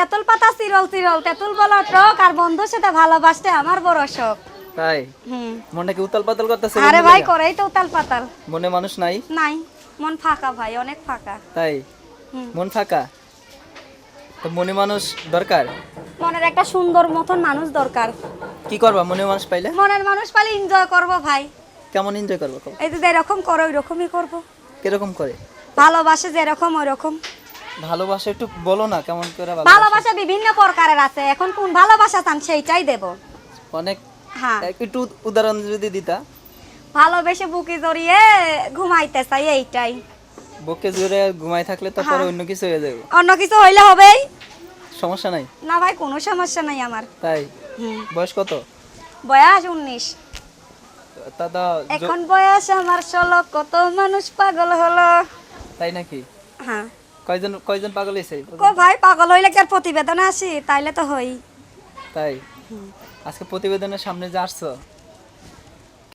তেঁতুল পাতা চিরল চিরল। তেঁতুল বলো টক আর বন্ধুর সাথে ভালোবাসতে আমার বড় শখ। তাই? হুম। মনটা কি উতাল পাতাল করতেছে আরে ভাই করেই তো উতাল পাতাল। মনে মানুষ নাই? নাই। মন ফাঁকা ভাই অনেক ফাঁকা। তাই? হুম। মন ফাঁকা? তো মনে মানুষ দরকার? মনের একটা সুন্দর মতন মানুষ দরকার। কি করবা মনে মানুষ পাইলে? মনের মানুষ পাইলে এনজয় করব ভাই। কেমন এনজয় করব? এই যে যেরকম করো ওই রকমই করব। কীরকম করে? ভালোবাসে যেরকম ওই রকম ভালোবাসা একটু বলো না কেমন করে ভালোবাসা? ভালোবাসা বিভিন্ন প্রকারের আছে এখন কোন ভালোবাসা চান সেইটাই দেব। অনেক হ্যাঁ। একটু উদাহরণ যদি দিতা। ভালোবেসে বুকে জড়িয়ে ঘুমাইতে চাই এইটাই। বুকে জুড়ে ঘুমাই থাকলে তো পরে অন্য কিছু হয়ে যাবে। অন্য কিছু হইলে হবেই সমস্যা নাই? না ভাই কোনো সমস্যা নাই আমার। তাই? বয়স কত? বয়স উনিশ। দাদা এখন বয়স আমার ষোলো কত মানুষ পাগল হলো। তাই নাকি? হ্যাঁ। কয়জন কয়জন পাগল হইছে? কো ভাই পাগল হইলে কি আর প্রতিবেদনে আসি? তাইলে তো হই। তাই? আজকে প্রতিবেদনের সামনে যে আসছো?